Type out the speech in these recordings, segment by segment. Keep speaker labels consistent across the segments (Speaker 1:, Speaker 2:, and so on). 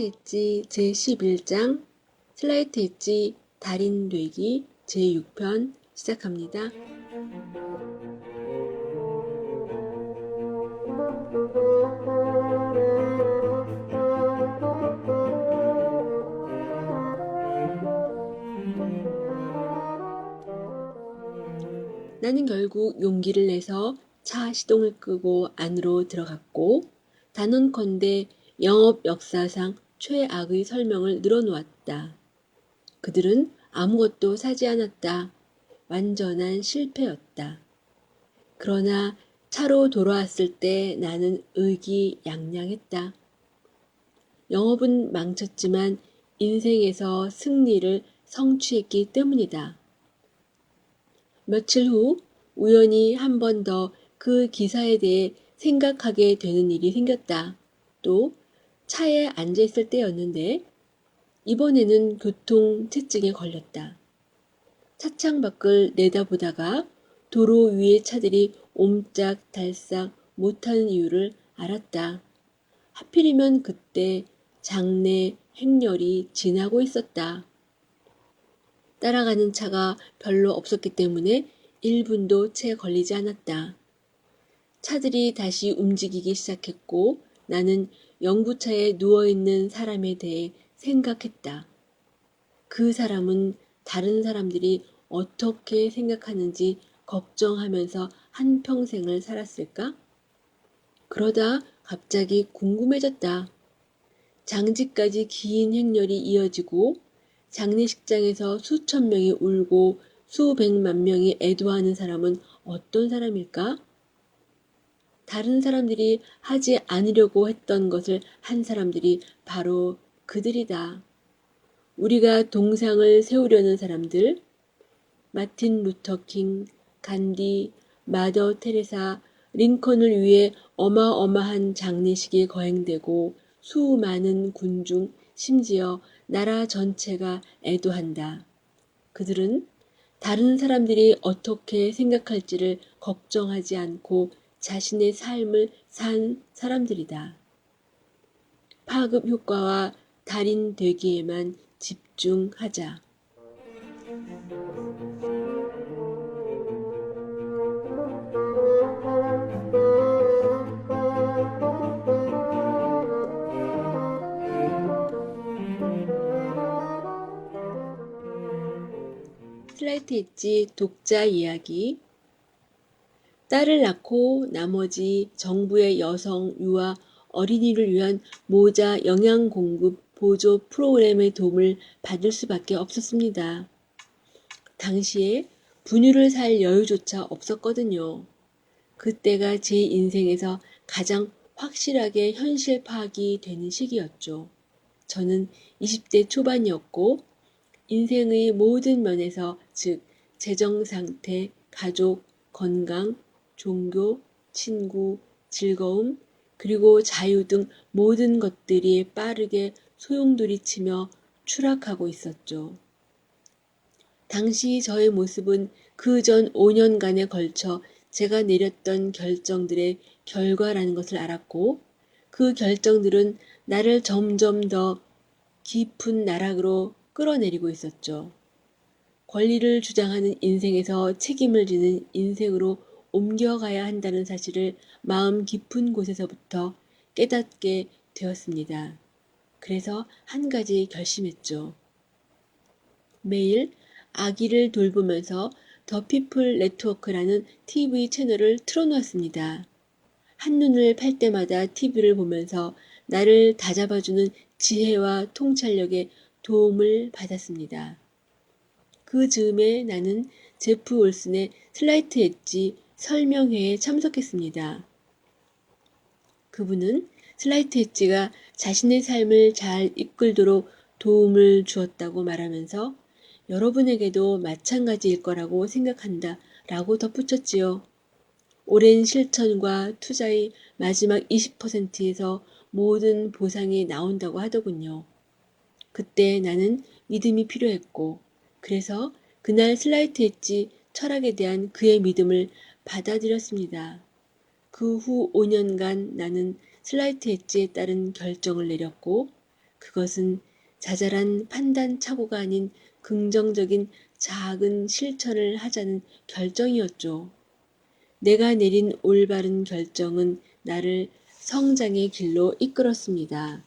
Speaker 1: 엣지 제11장 슬라이트 엣지 달인 되기 제6편 시작합니다. 나는 결국 용기를 내서 차 시동을 끄고 안으로 들어갔고 단언컨대 영업 역사상 최악의 설명을 늘어놓았다. 그들은 아무것도 사지 않았다. 완전한 실패였다. 그러나 차로 돌아왔을 때 나는 의기양양했다. 영업은 망쳤지만 인생에서 승리를 성취했기 때문이다. 며칠 후 우연히 한 번 더 그 기사에 대해 생각하게 되는 일이 생겼다. 또 차에 앉아 있을 때였는데 이번에는 교통 체증에 걸렸다. 차창 밖을 내다보다가 도로 위의 차들이 옴짝달싹 못하는 이유를 알았다. 하필이면 그때 장내 행렬이 지나고 있었다. 따라가는 차가 별로 없었기 때문에 1분도 채 걸리지 않았다. 차들이 다시 움직이기 시작했고 나는 영구차에 누워있는 사람에 대해 생각했다. 그 사람은 다른 사람들이 어떻게 생각하는지 걱정하면서 한평생을 살았을까? 그러다 갑자기 궁금해졌다. 장지까지 긴 행렬이 이어지고 장례식장에서 수천 명이 울고 수백만 명이 애도하는 사람은 어떤 사람일까? 다른 사람들이 하지 않으려고 했던 것을 한 사람들이 바로 그들이다. 우리가 동상을 세우려는 사람들, 마틴 루터킹, 간디, 마더 테레사, 링컨을 위해 어마어마한 장례식이 거행되고 수많은 군중, 심지어 나라 전체가 애도한다. 그들은 다른 사람들이 어떻게 생각할지를 걱정하지 않고 자신의 삶을 산 사람들이다. 파급 효과와 달인 되기에만 집중하자. 슬라이트 엣지 독자 이야기 딸을 낳고 나머지 정부의 여성, 유아, 어린이를 위한 모자 영양 공급 보조 프로그램의 도움을 받을 수밖에 없었습니다. 당시에 분유를 살 여유조차 없었거든요. 그때가 제 인생에서 가장 확실하게 현실 파악이 되는 시기였죠. 저는 20대 초반이었고 인생의 모든 면에서 즉 재정 상태, 가족, 건강, 종교, 친구, 즐거움, 그리고 자유 등 모든 것들이 빠르게 소용돌이치며 추락하고 있었죠. 당시 저의 모습은 그 전 5년간에 걸쳐 제가 내렸던 결정들의 결과라는 것을 알았고 그 결정들은 나를 점점 더 깊은 나락으로 끌어내리고 있었죠. 권리를 주장하는 인생에서 책임을 지는 인생으로 옮겨가야 한다는 사실을 마음 깊은 곳에서부터 깨닫게 되었습니다. 그래서 한 가지 결심했죠. 매일 아기를 돌보면서 더 피플 네트워크라는 TV 채널을 틀어놓았습니다. 한눈을 팔 때마다 TV를 보면서 나를 다잡아주는 지혜와 통찰력에 도움을 받았습니다. 그 즈음에 나는 제프 올슨의 슬라이트 엣지 설명회에 참석했습니다. 그분은 슬라이트 엣지가 자신의 삶을 잘 이끌도록 도움을 주었다고 말하면서 여러분에게도 마찬가지일 거라고 생각한다 라고 덧붙였지요. 오랜 실천과 투자의 마지막 20%에서 모든 보상이 나온다고 하더군요. 그때 나는 믿음이 필요했고, 그래서 그날 슬라이트 엣지 철학에 대한 그의 믿음을 받아들였습니다. 그 후 5년간 나는 슬라이트 엣지에 따른 결정을 내렸고 그것은 자잘한 판단 착오가 아닌 긍정적인 작은 실천을 하자는 결정이었죠. 내가 내린 올바른 결정은 나를 성장의 길로 이끌었습니다.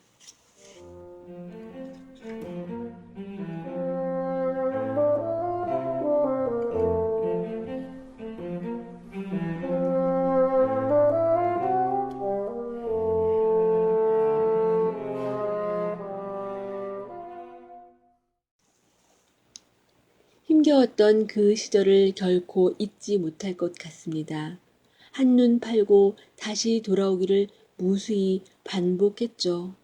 Speaker 1: 힘겨웠던 그 시절을 결코 잊지 못할 것 같습니다. 한눈 팔고 다시 돌아오기를 무수히 반복했죠.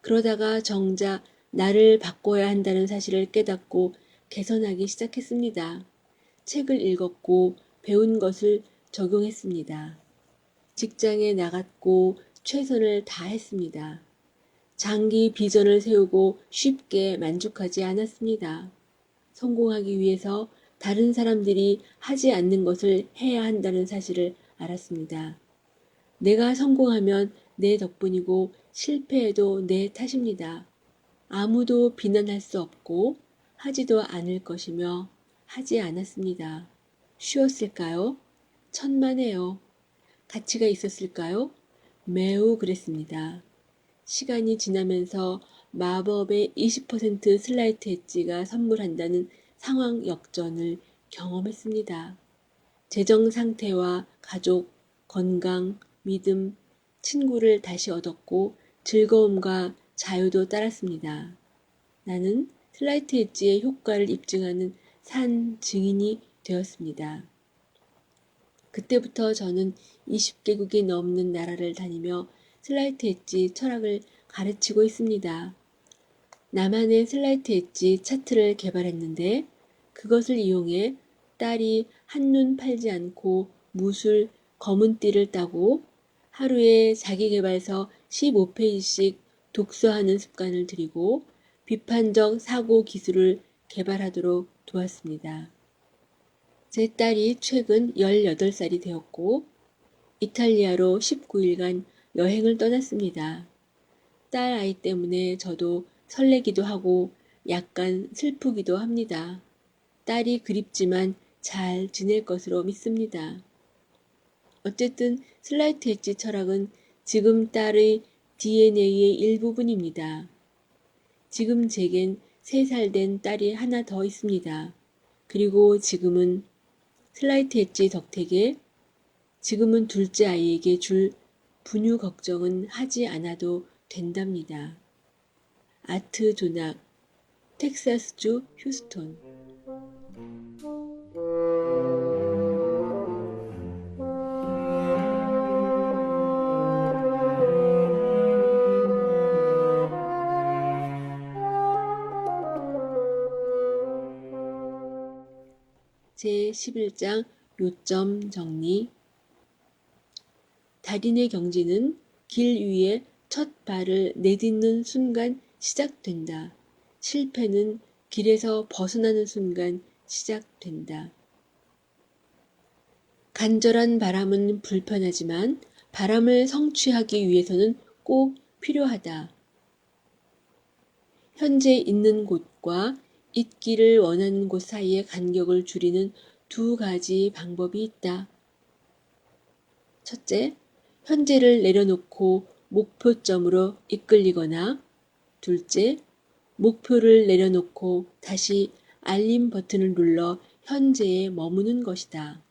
Speaker 1: 그러다가 정작 나를 바꿔야 한다는 사실을 깨닫고 개선하기 시작했습니다. 책을 읽었고 배운 것을 적용했습니다. 직장에 나갔고 최선을 다했습니다. 장기 비전을 세우고 쉽게 만족하지 않았습니다. 성공하기 위해서 다른 사람들이 하지 않는 것을 해야 한다는 사실을 알았습니다. 내가 성공하면 내 덕분이고 실패해도 내 탓입니다. 아무도 비난할 수 없고 하지도 않을 것이며 하지 않았습니다. 쉬웠을까요? 천만에요. 가치가 있었을까요? 매우 그랬습니다. 시간이 지나면서 마법의 20% 슬라이트 엣지가 선물한다는 상황 역전을 경험했습니다. 재정 상태와 가족, 건강, 믿음, 친구를 다시 얻었고 즐거움과 자유도 따랐습니다. 나는 슬라이트 엣지의 효과를 입증하는 산 증인이 되었습니다. 그때부터 저는 20개국이 넘는 나라를 다니며 슬라이트 엣지 철학을 가르치고 있습니다. 나만의 슬라이트 엣지 차트를 개발했는데 그것을 이용해 딸이 한눈 팔지 않고 무술 검은 띠를 따고 하루에 자기개발서 15페이지씩 독서하는 습관을 들이고 비판적 사고 기술을 개발하도록 도왔습니다. 제 딸이 최근 18살이 되었고 이탈리아로 19일간 여행을 떠났습니다. 딸 아이 때문에 저도 설레기도 하고 약간 슬프기도 합니다. 딸이 그립지만 잘 지낼 것으로 믿습니다. 어쨌든 슬라이트 엣지 철학은 지금 딸의 DNA의 일부분입니다. 지금 제겐 3살 된 딸이 하나 더 있습니다. 그리고 지금은 슬라이트 엣지 덕택에 지금은 둘째 아이에게 줄 분유 걱정은 하지 않아도 된답니다. 아트 조낙 텍사스주 휴스톤 제 11장 요점 정리 달인의 경지는 길 위에 첫 발을 내딛는 순간 시작된다. 실패는 길에서 벗어나는 순간 시작된다. 간절한 바람은 불편하지만 바람을 성취하기 위해서는 꼭 필요하다. 현재 있는 곳과 있기를 원하는 곳 사이의 간격을 줄이는 두 가지 방법이 있다. 첫째, 현재를 내려놓고 목표점으로 이끌리거나 둘째, 목표를 내려놓고 다시 알림 버튼을 눌러 현재에 머무는 것이다.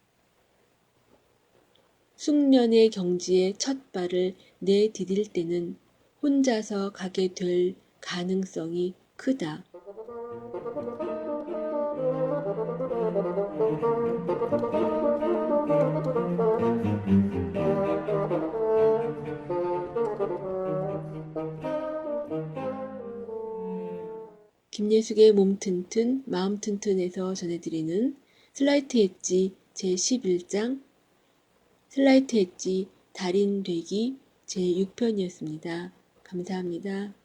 Speaker 1: 숙련의 경지에 첫 발을 내디딜 때는 혼자서 가게 될 가능성이 크다. 김예숙의 몸 튼튼, 마음 튼튼에서 전해드리는 슬라이트 엣지 제11장 슬라이트 엣지 달인 되기 제6편이었습니다. 감사합니다.